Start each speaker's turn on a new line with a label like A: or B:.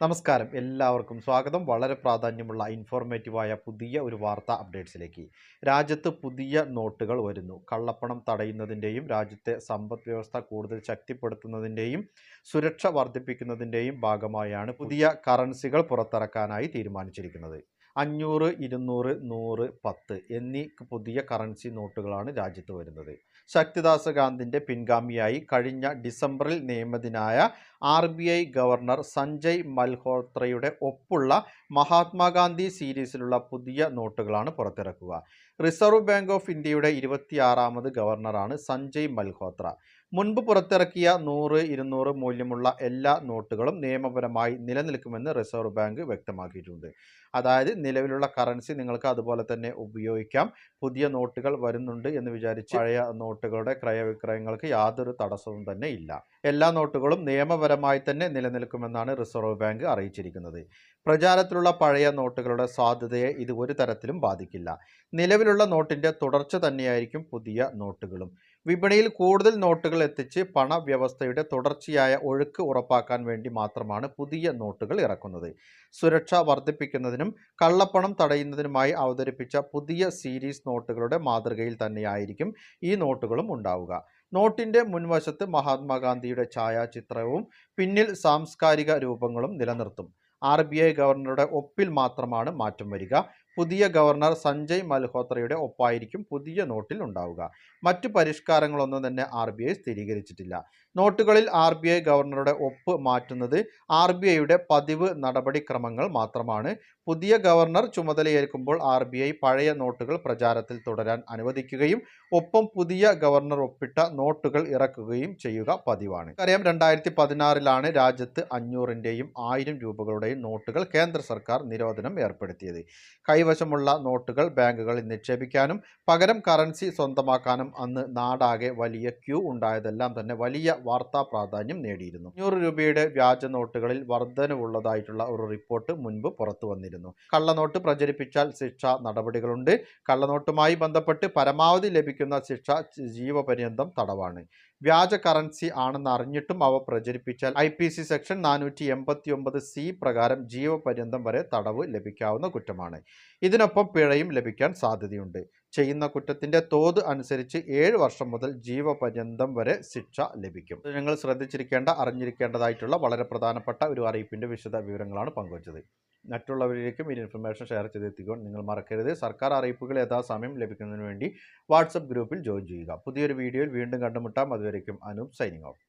A: നമസ്കാരം. എല്ലാവർക്കും സ്വാഗതം. വളരെ പ്രാധാന്യമുള്ള ഇൻഫോർമേറ്റീവായ പുതിയ ഒരു വാർത്താ അപ്ഡേറ്റ്സിലേക്ക് രാജ്യത്ത് പുതിയ നോട്ടുകൾ വരുന്നു. കള്ളപ്പണം തടയുന്നതിന്റെയും രാജ്യത്തെ സമ്പദ് വ്യവസ്ഥ കൂടുതൽ ശക്തിപ്പെടുത്തുന്നതിന്റെയും സുരക്ഷ വർദ്ധിപ്പിക്കുന്നതിന്റെയും ഭാഗമായാണ് പുതിയ കറൻസികൾ പുറത്തിറക്കാനായി തീരുമാനിച്ചിരിക്കുന്നത്. അഞ്ഞൂറ് ഇരുന്നൂറ് നൂറ് പത്ത് എന്നീ പുതിയ കറൻസി നോട്ടുകളാണ് രാജ്യത്ത് വരുന്നത്. ശക്തിദാസ ഗാന്ധിന്റെ പിൻഗാമിയായി കഴിഞ്ഞ ഡിസംബറിൽ നിയമിതനായ R B I governor Sanjay മൽഹോത്രയുടെ ഒപ്പുള്ള മഹാത്മാഗാന്ധി സീരീസിലുള്ള പുതിയ നോട്ടുകളാണ് പുറത്തിറക്കുക. റിസർവ് ബാങ്ക് ഓഫ് ഇന്ത്യയുടെ ഇരുപത്തിയാറാമത് ഗവർണറാണ് സഞ്ജയ് മൽഹോത്ര. മുൻപ് പുറത്തിറക്കിയ നൂറ് ഇരുന്നൂറ് മൂല്യമുള്ള എല്ലാ നോട്ടുകളും നിയമപരമായി നിലനിൽക്കുമെന്ന് റിസർവ് ബാങ്ക് വ്യക്തമാക്കിയിട്ടുണ്ട്. അതായത് നിലവിലുള്ള കറൻസി നിങ്ങൾക്ക് അതുപോലെ തന്നെ ഉപയോഗിക്കാം. പുതിയ നോട്ടുകൾ വരുന്നുണ്ട് എന്ന് വിചാരിച്ച് പഴയ നോട്ടുകളുടെ ക്രയവിക്രയങ്ങൾക്ക് യാതൊരു തടസ്സവും തന്നെ ഇല്ല. എല്ലാ നോട്ടുകളും നിയമപരമായി തന്നെ നിലനിൽക്കുമെന്നാണ് റിസർവ് ബാങ്ക് അറിയിച്ചിരിക്കുന്നത്. പ്രചാരത്തിലുള്ള പഴയ നോട്ടുകളുടെ സാധ്യതയെ ഇത് ഒരു തരത്തിലും ബാധിക്കില്ല. നിലവിലുള്ള നോട്ടിന്റെ തുടർച്ച തന്നെയായിരിക്കും പുതിയ നോട്ടുകളും. വിപണിയിൽ കൂടുതൽ നോട്ടുകൾ എത്തിച്ച് പണവ്യവസ്ഥയുടെ തുടർച്ചയായ ഒഴുക്ക് ഉറപ്പാക്കാൻ വേണ്ടി മാത്രമാണ് പുതിയ നോട്ടുകൾ ഇറക്കുന്നത്. സുരക്ഷ വർദ്ധിപ്പിക്കുന്നതിനും കള്ളപ്പണം തടയുന്നതിനുമായി അവതരിപ്പിച്ച പുതിയ സീരീസ് നോട്ടുകളുടെ മാതൃകയിൽ തന്നെയായിരിക്കും ഈ നോട്ടുകളും ഉണ്ടാവുക. നോട്ടിന്റെ മുൻവശത്ത് മഹാത്മാഗാന്ധിയുടെ ഛായാചിത്രവും പിന്നിൽ സാംസ്കാരിക രൂപങ്ങളും നിലനിർത്തും. ആർ ബി ഐ ഗവർണറുടെ ഒപ്പിൽ മാത്രമാണ് മാറ്റം വരിക. പുതിയ ഗവർണർ സഞ്ജയ് മൽഹോത്രയുടെ ഒപ്പായിരിക്കും പുതിയ നോട്ടിൽ ഉണ്ടാവുക. മറ്റു പരിഷ്കാരങ്ങളൊന്നും തന്നെ ആർ ബി ഐ സ്ഥിരീകരിച്ചിട്ടില്ല. നോട്ടുകളിൽ ആർ ബി ഐ ഗവർണറുടെ ഒപ്പ് മാറ്റുന്നത് ആർ ബി ഐയുടെ പതിവ് നടപടിക്രമങ്ങൾ മാത്രമാണ്. പുതിയ ഗവർണർ ചുമതലയേൽക്കുമ്പോൾ ആർ ബി ഐ പഴയ നോട്ടുകൾ പ്രചാരത്തിൽ തുടരാൻ അനുവദിക്കുകയും ഒപ്പം പുതിയ ഗവർണർ ഒപ്പിട്ട നോട്ടുകൾ ഇറക്കുകയും ചെയ്യുക പതിവാണ്. അറിയാം രണ്ടായിരത്തി പതിനാറിലാണ് രാജ്യത്ത് അഞ്ഞൂറിന്റെയും ആയിരം രൂപകളുടെയും നോട്ടുകൾ കേന്ദ്ര സർക്കാർ നിരോധനം ഏർപ്പെടുത്തിയത്. കൈവശമുള്ള നോട്ടുകൾ ബാങ്കുകളിൽ നിക്ഷേപിക്കാനും പകരം കറൻസി സ്വന്തമാക്കാനും അന്ന് നാടാകെ വലിയ ക്യൂ ഉണ്ടായതെല്ലാം തന്നെ വലിയ വാർത്താ പ്രാധാന്യം നേടിയിരുന്നു. അഞ്ഞൂറ് രൂപയുടെ വ്യാജ നോട്ടുകളിൽ വർധനവുള്ളതായിട്ടുള്ള ഒരു റിപ്പോർട്ട് മുൻപ് പുറത്തു വന്നിരുന്നു. കള്ളനോട്ട് പ്രചരിപ്പിച്ചാൽ ശിക്ഷ നടപടികളുണ്ട്. കള്ളനോട്ടുമായി ബന്ധപ്പെട്ട് പരമാവധി ലഭിക്കുന്ന ശിക്ഷ ജീവപര്യന്തം തടവാണ്. വ്യാജ കറൻസി ആണെന്ന് അറിഞ്ഞിട്ടും അവ പ്രചരിപ്പിച്ചാൽ ഐ പി സി സെക്ഷൻ നാനൂറ്റി എൺപത്തി ഒമ്പത് സി പ്രകാരം ജീവപര്യന്തം വരെ തടവ് ലഭിക്കാവുന്ന കുറ്റമാണ്. ഇതിനൊപ്പം പിഴയും ലഭിക്കാൻ സാധ്യതയുണ്ട്. ചെയ്യുന്ന കുറ്റത്തിന്റെ തോത് അനുസരിച്ച് ഏഴ് വർഷം മുതൽ ജീവപര്യന്തം വരെ ശിക്ഷ ലഭിക്കും. ഞങ്ങൾ ശ്രദ്ധിച്ചിരിക്കേണ്ട അറിഞ്ഞിരിക്കേണ്ടതായിട്ടുള്ള വളരെ പ്രധാനപ്പെട്ട ഒരു അറിയിപ്പിന്റെ വിശദ വിവരങ്ങളാണ് പങ്കുവച്ചത്. മറ്റുള്ളവരിലേക്കും ഈ ഇൻഫർമേഷൻ ഷെയർ ചെയ്തെത്തിക്കുവാൻ നിങ്ങൾ മറക്കരുത്. സർക്കാർ അറിയിപ്പുകൾ യഥാസമയം ലഭിക്കുന്നതിന് വേണ്ടി വാട്സപ്പ് ഗ്രൂപ്പിൽ ജോയിൻ ചെയ്യുക. പുതിയൊരു വീഡിയോയിൽ വീണ്ടും കണ്ടുമുട്ടാം. അതുവരേക്കും അനൂപ് സൈനിങ് ഓഫ്.